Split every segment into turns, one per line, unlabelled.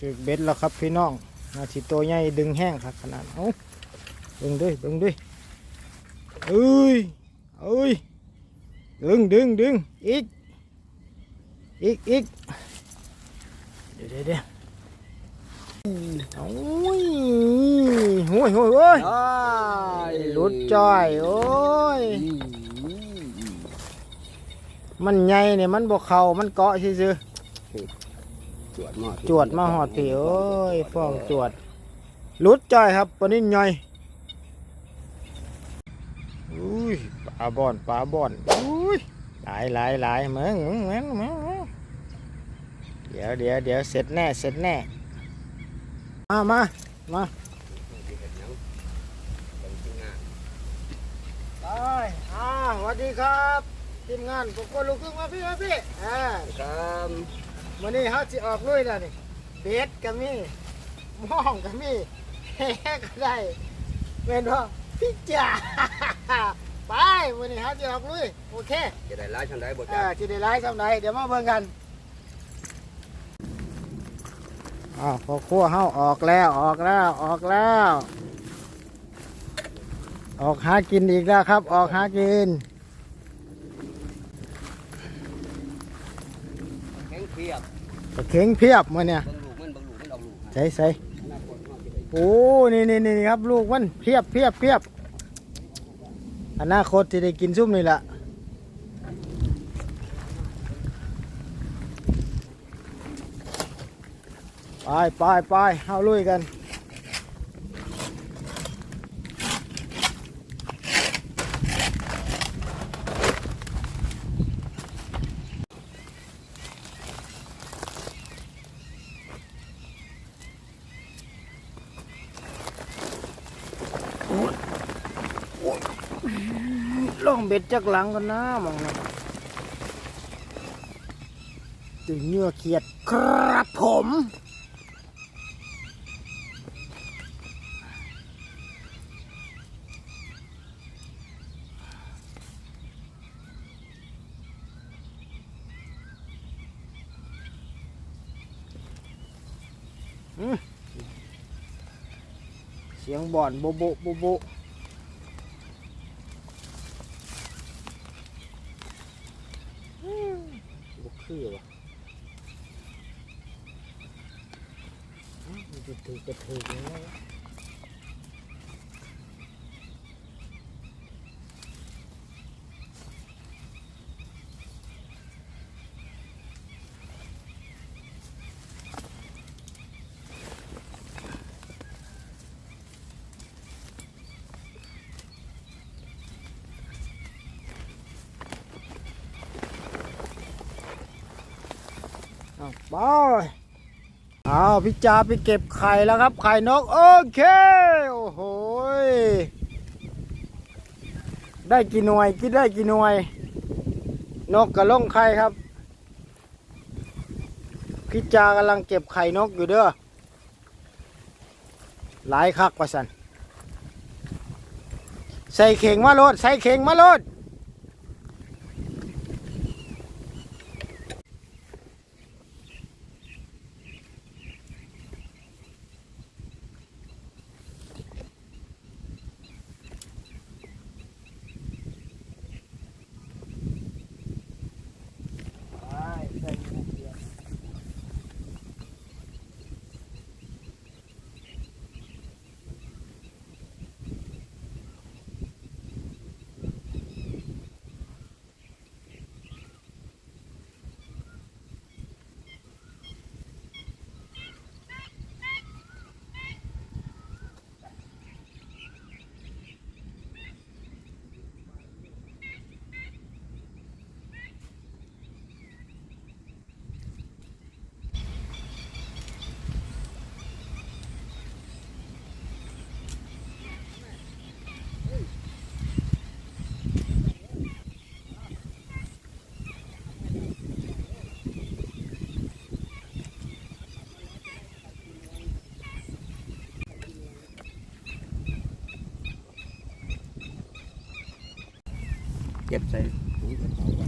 ถึกเบ็ดแล้วครับพี่น้องนาทีตัวใหญ่ดึงแห้งครับขนาดเอาเบิ่งด้วยเบิ่งด้วยเอ้ยเอ้ยดึงดึงดึงอีกอีกอีกเดี๋ยวเดี๋ยวเดี๋ยวโอ้ยโอ้ยโอ้ยโอ้ยหลุดจ้อยโอ้ยมันใหญ่เนี่ยมันบกเขามันเกาะซื่อ
จวดมา
จวดมาหอดผีโอ้ยฟ้องจวดหลุดจ้อยครับปนินย่อยอุ้ยปลาบ่อนปลาบ่อนอุ้ยหลายหลายหลายเหมือนเหมือนเหมือนเหมือนเดี๋ยวเดี๋ยวเดี๋ยวเสร็จแน่เสร็จแน่มามามาไปอ่าสวัสดีครับทีมงานผมก็ลูกครึ่งมาพี่มาพี่อ่า
ครับ
วันนี้เขาจะออกลุยแล้วนี่เบ็ดก็มีหม่องก็มีแฮก็ได้เป็นว่าพี่จ่าไปวันนี้เขาจะออกลุยโอเค
จะได้ร้ายชันได้บ่
เอ
จ้า
อจะได้ไล่สำไหนเดี๋ยวมาเบิ่งกันอ้าวพอครัวเฮาออกแล้วออกแล้วออกแล้ว ออกหากินอีกแล้วครับ ออกหากิน
แข็ง เพียบ
ปลาเข็งเพียบมื่อเนี่ย
เบิ่งลูกมันเบิ่งลูกมันออกลูก
ใส่ใส่
อนาคตเฮาสิได้
โอ้นี่นี่นี่ครับลูกมันเพียบเพียบเพียบอนาคตที่ได้กินซุ่มนี่แหละไปไปไปเอาลุยกัน เบ็ดจากหลังกันนะมองนะตึงเหงื่อเขียดครับผมเสียงบ่อนโบโบโบโบ บุกคือวะอ้าวมัน จะถือกระถือยังไงวะเอาไปเอาพี่จาไปเก็บไข่แล้วครับ ไข่นกโอเค โอ้โหได้กี่หน่วยคิดได้กี่หน่วย นกกับล่องไข่ครับ พี่จากำลังเก็บไข่นกอยู่เด้อหลายคักประสันใส่เข่งมาโลดใส่เข่งมาโลด ก็
บใส่ถุงกระเป๋าไว้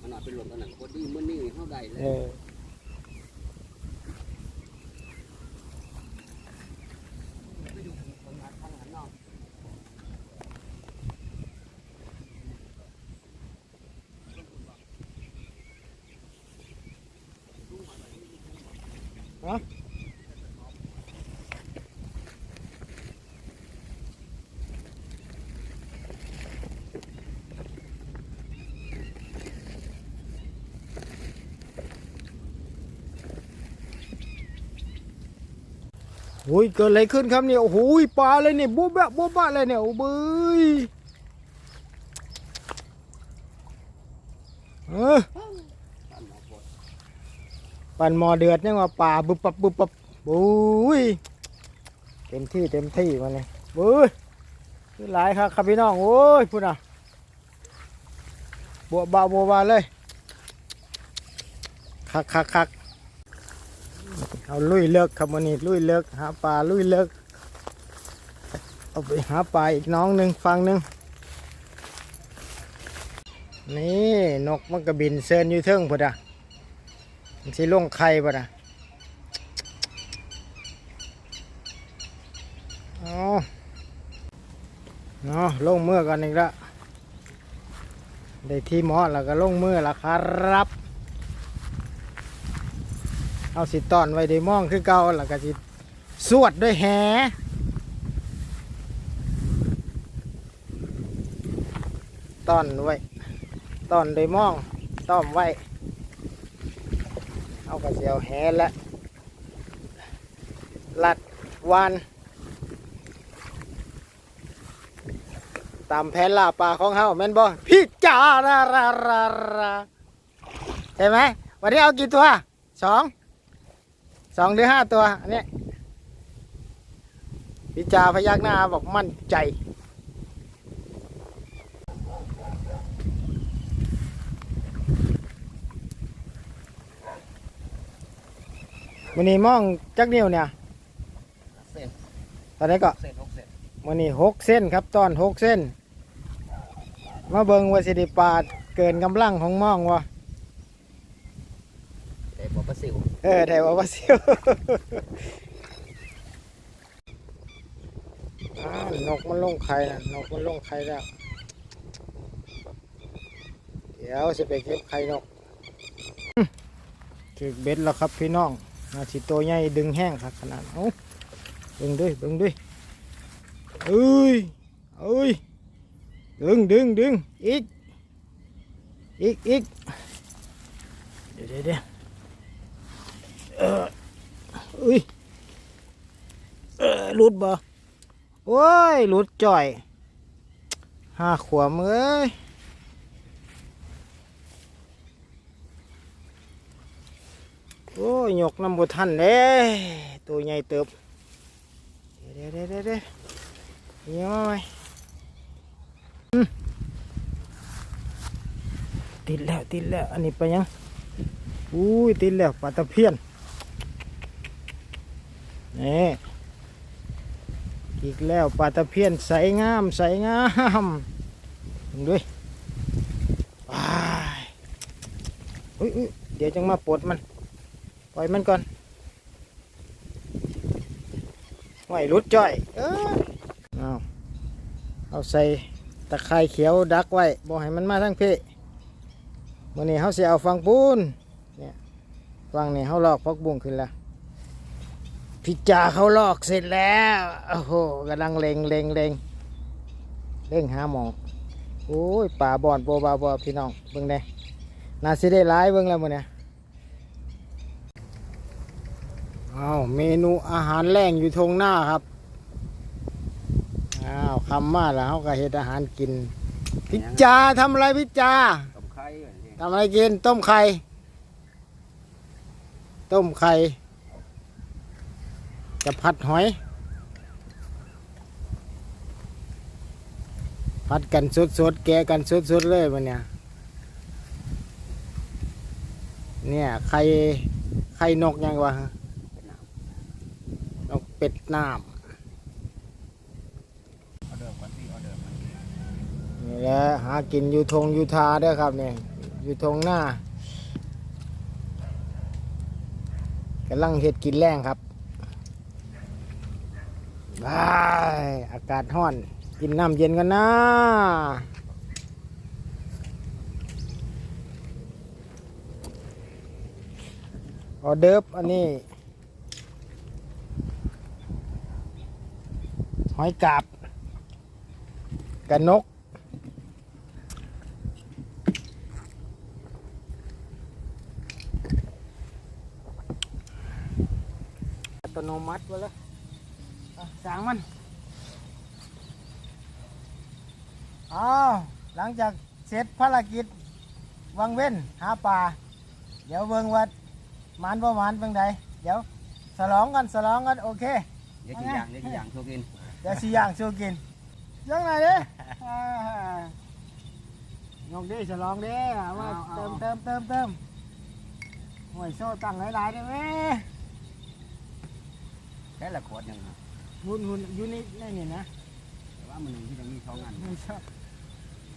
ขนาดเป็นหลวงขนาดคนดีมันนี่เข้าได้
เลย啊。Huh? โอ้ยเกิดอะไรขึ้นครับเนี่ยโอ้โหปลาเลยเนี่ยบ๊วบะบ๊วบะเลยเนี่ยโอ้เบยเออปั่นหมอเดือดเนี่ยว่าป่าบุบปับบุบปับบุ้ยเต็มที่เต็มที่มาเลยบุ้ยคือหลายครับครับพี่น้องโอ้ยพูดอะบัวบาบัวบาเลยคักคักคัก เอาลุยเลิกครับวันนี้ลุยเลิกหาปลาลุยเลิกเอาไปหาปลาอีกน้องหนึ่งฟังหนึ่งนี่นกมันก็บินเซินอยู่เทิงพุดะมันสิลงไข่ป่ะนะเอาเนาะลงมือกันอีกล้วได้ที่หมอแล้วก็ลงมือล้วครับ เอาสิตอนไว้ได้มองคือเก่าแล้วก็สิสวดด้วยแหตอนไว้ตอนด้วยมองต้อมไว้ เอากระเสียวแหและลัดวานตามแผนล่าปลาของเฮาแม่นบ่พี่จาราราราราใช่ไหมวันนี้เอากี่ตัวสอง สองหรือห้าตัวอันนี้พี่จาพยักหน้าบอกมั่นใจมันนี่มองจักนิ้วเนี่ย
เส้น
ตอนนี้ก็
เส้นหกเส้น
มันนี่หกเส้นครับตอนหกเส้น มาเบิงว่าสิไดิปาดเกินกำลังของมองวะ
เด็กบอกปลาซิว
เออได้ว่าว่าซิวอ้าวนกมันลงไข่นะนกมันลงไข่แล้ว เดี๋ยวจะไปเก็บไข่นกถึกเบ็ดแล้วครับพี่น้องนาสิตัวใหญ่ดึงแห้งครับขนาดเอ้าเบิ่งด้วยเบิ่งด้วยเอ้ยเอ้ยดึงดึงดึงอีกอีกอีกเดี๋ยวเดี๋ยว ออุ้ยเออหลุดบ่โอ้ยหลุดจ่อยห้าขวบเอ้ยโอ้ยหยกน้ำบุทันเด้ตัวใหญ่เติบเดี๋ยวเดี๋ยวเดี๋ยวเดี๋ยวเดี๋ยวมาไหมอืมติดแล้วติดแล้วอันนี้ไปยังอุ้ยติดแล้วปลาตะเพียน นี่อีกแล้วปลาตะเพียนใสงามใสงามดูด้วยไปอุ้ยอุ้ยเดี๋ยวจังมาปลดมัน ปล่อยมันก่อนไหวรุดจ่อย เออเอาเอาใส่ตะไคร้เขียวดักไว้บอกให้มันมาทั้งเพี่วันนี้เขาเสียเอาฟังปูนเนี่ยฟังนี่เขาลอกพักบุ้งขึ้นแล้ว พี่จ่าเขาลอกเสร็จแล้ว โอ้โหกำลังเลงเลงเลงเล่งหาหมองโอ้ยป่าบอนโบบาบอพี่น้องเบิ่งได้น่าสิได้ร้ายเบิ่งแล้วมื้อเนี่ยอ้าวเมนูอาหารแรงอยู่ทงหน้าครับอ้าวคำมาแล้วเขาก็เฮ็ดอาหารกินพิจาทำอะไรพิจา
ต้มไข่อันนี้
ทำอะไรกินต้มไข่ต้มไข่ จะผัดหอยผัดกันสดๆแกะกันสดๆเลยมันเนี่ย เนี่ยไข่ไข่นกยังวะ
น
กเป็
ดน้ำ
นี่แหละหากินอยู่ทงอยู่ทาด้อครับเนี่ยอยู่ทงหน้ากำลังเห็ดกินแรงครับ ว้ายอากาศห้อน กินน้ำเย็นกันนะออเดิร์ฟอันนี้ หอยกาบกันนก อัตโนมัติวะแล้ว สางมันอ้าวหลังจากเสร็จภารกิจวังเว้นหาปลาเดี๋ยวเบิ่งว่าหมานบ่หมานเป็นไดเดี๋ยวสลองกันสลองกันโอเค
เดี๋ยวกี่อย่างเดี๋ยวกี่อย่างโชว์กิน
เดี๋ยวสิย่างสู้กินยังไงเด้อ่ายกดิฉลองดิเอามาเติมเติมเติมเติมหวยโซ่ตั้งหลายๆได้ไหม
แค่ละขวดหนึ่งนะ
หุ่นหุ่นอยู่นี่นี่นี่นะ
แต่ว่ามันหนึ่งที่ยังมีสองอัน
ไม่ชอบ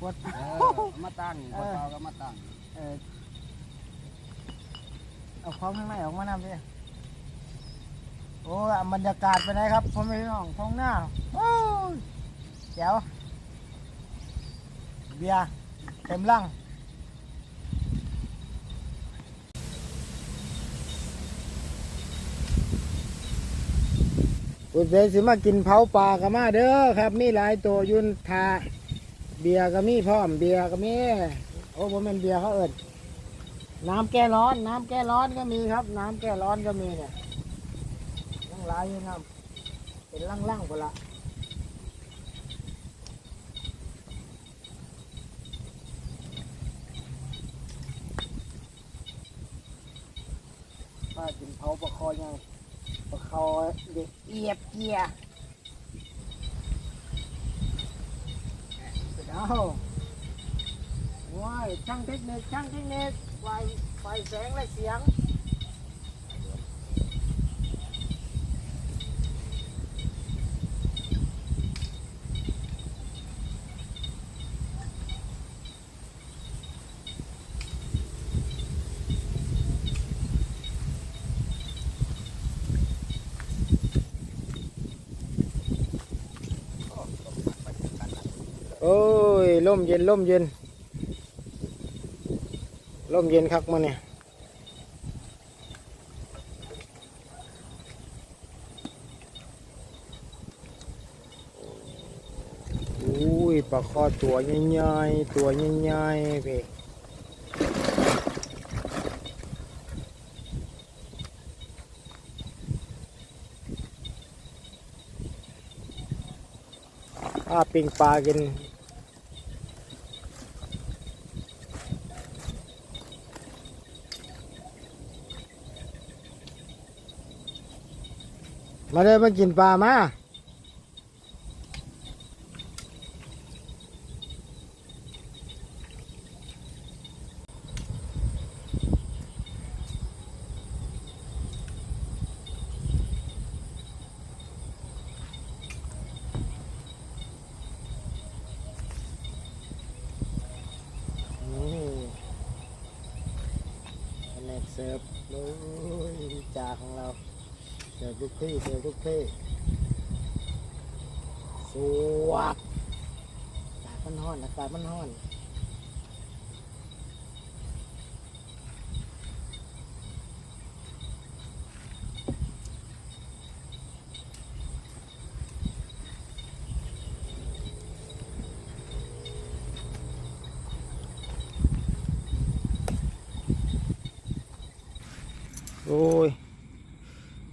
ปวด
เออเอามาตั้งขวดเปล่าก็มาตั้ง
เออเอาของข้างในออกมานำดิโอ้ยบรรยากาศเป็นไงครับพ่อแม่พี่น้องท้องหน้าโอ้ยเจ๋วเบียร์เต็มลัง อุเสสิมากินเผาปลากันมาเด้อครับ มีหลายตัวยุนทาเบียร์ก็มีพร้อมเบียร์ก็มีโอ้ผมเป็นเบียร์เขาเอิดน้ำแก้ร้อน น้ำแก้ร้อนก็มีครับ น้ำแก้ร้อนก็มีเนี่ยยังหลายอยู่ครับเป็นล่างๆพนละป้ากินเผาปลาคอยัง ปลาคอเด็กเอียบเกียร์เอาว้ายช่างเทคนิคช่างเทคนิคไฟไฟแสงและเสียง โอ้ยลมเย็นลมเย็นลมเย็นคักมาเนี่ยอุ้ยปลาคอตัวใหญ่ๆตัวใหญ่ๆเพ่อาปิงปลากิน มาเลยมากินปลามานี่แผนเสิร์ฟโอ้ยจ่าของเรา เสิร์ฟทุกที่เสิร์ฟทุกที่สวัสดอากาศมันร้อนอากาศมันร้อนโอ้ย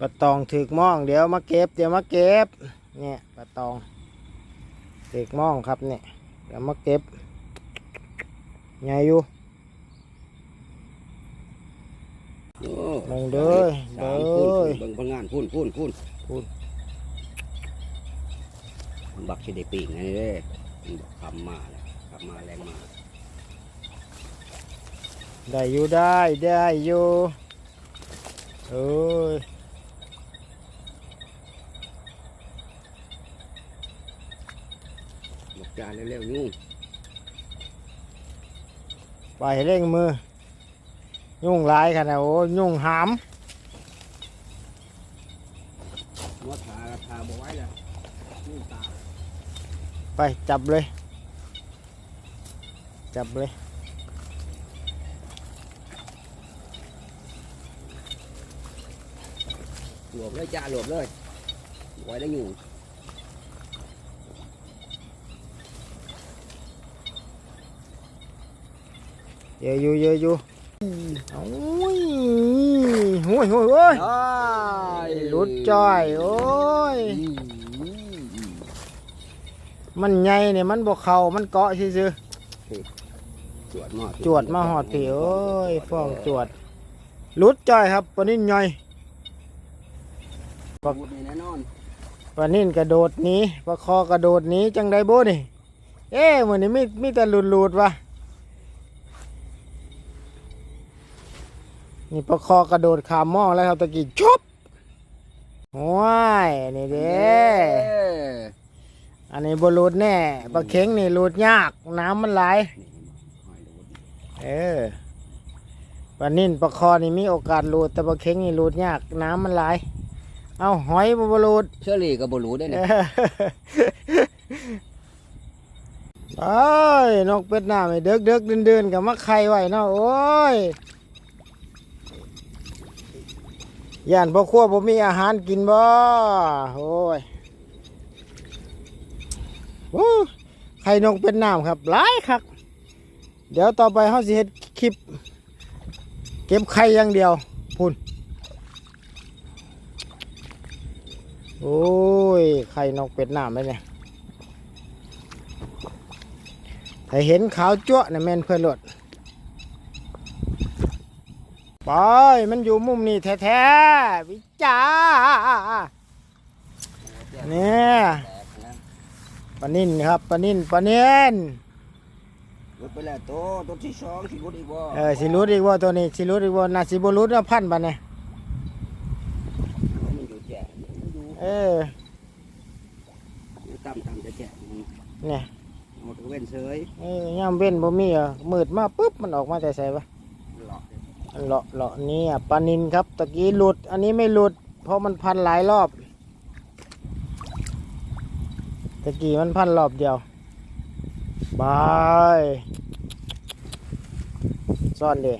ปลาตองถึกม่องเดี๋ยวมาเก็บเดี๋ยวมาเก็บเนี่ยปลาตองถึกม่องครับเนี่ยเดี๋ยวมาเก็บใหญ่อยู่
โอ้
ลงเด้อ
สา
เด้
มพุ่น
อ
เบิ่งพลังงานพุ่นพุ่นพุ่น
พุ่น
มันบักสิได้ปีกไงเด้มันบอกคำมาแล้วคำมาแรงมา
ได้อยู่ได้ได้อยู่เอ้ย
บอก จานเร็วๆยุ่ง
ไปเร่งมือ ยุ่งหลายขนาดโอ้ยุ่งหาม
มัวทาทาบ่ไว้แล้วยุ่งตา
ไปจับเลย จับเลย
หลวมเลยจ้าหลวมเลยไว้แล้วยุ่
เยอะอยู่เยอะอยู่โอ้ยโอ้ยโอ้ยโอ้ย
อ้าย
หลุดจ้อย โอ้ย มันใหญ่เนี่ยมันบกเขามันเกาะซื่อ
จวดมา
ๆจวดมาหอดผีโอ้ยฟองจวดหลุดจ้อยครับปลานิ่นใหญ่
ปักนี่แน่นอน
ปลานิ่นกระโดดหนี้ปลาคอกระโดดหนี้จังไดโบนี่ เอ๊ะเหมือนนี้มีมีแต่หลุดหลุดๆวะ นี่ปลาคอกระโดดขามหมองแล้วครับตะกี้ชบว้ายนี่เด้อันนี้บรูดแน่ปลาเข็งนี่รูดยาก น้ำมันไหลายเออปลานิ่นปลาคอนี่มีโอกาสรูดแต่ปลาเข็งนี่รูดยาก น้ำมันไหลายเอาหอยบบรูด
เชอรี่ก็บ่รู้ได้
เอ
เนี่ย
อไปนกเป็ดหน้าไม่เด็กเด็กเดินเดินๆกับมะไข่ไว้เนาะโอ้ย ย่านพ่อครัวผมมีอาหารกินบ่โอ้ยโอ้ไข่นกเป็ดน้ำครับหลายครับ เดี๋ยวต่อไปเขาสิเฮ็ดคลิป เก็บไข่อย่างเดียวพุ่นโอ้ยไข่นกเป็ดน้ำเลยเนี่ยถ้าเห็นขาวจั่วนะแม่นเพื่อนร ถไปมันอยู่มุมนี้แท้ๆวิจ้าเนี่ยปลานิ่นครับปลานิ่นปลาเนียน
รถไปแล้วโตตัวที่สองสิรุดอีกบ่
เออสิรุดอีกว่าตัวนี้สิรุดอีกว่านาสิบรุดนะพันบาเนี่ย
มันอยู่แจ่มันอยู่
เออ
ต่ำต่ำจะแจ่มัน
เนี่ย
หมดเว้นเฉย
เออย่ามเว้นบ่มีอะมืดมาปุ๊บมันออกมาแต่ใส่ปะ
หลอก
เลาะเลาะนี่ปลานินครับตะกี้หลุด อันนี้ไม่หลุด เพราะมันพันหลายรอบตะกี้มันพันรอบเดียวบายซ่อนดิ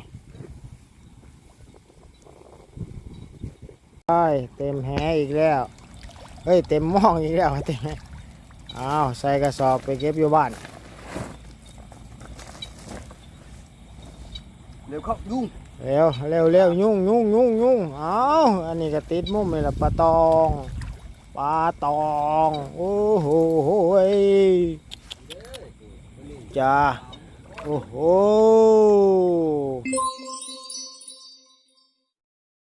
บายเต็มแหอีกแล้ว เฮ้ย เต็มม้องอีกแล้วเต็มอ้าวใส่กระสอบไปเก็บอยู่บ้าน
เร็วเข้ายุ่ง
เร็วเร็วเร็วยุ่งยุ่งยุ่งยุ่งเอาอันนี้ก็ติดมุมเลยละปลาตองปลาตองโอ้โหโหยจ้าโอ้โห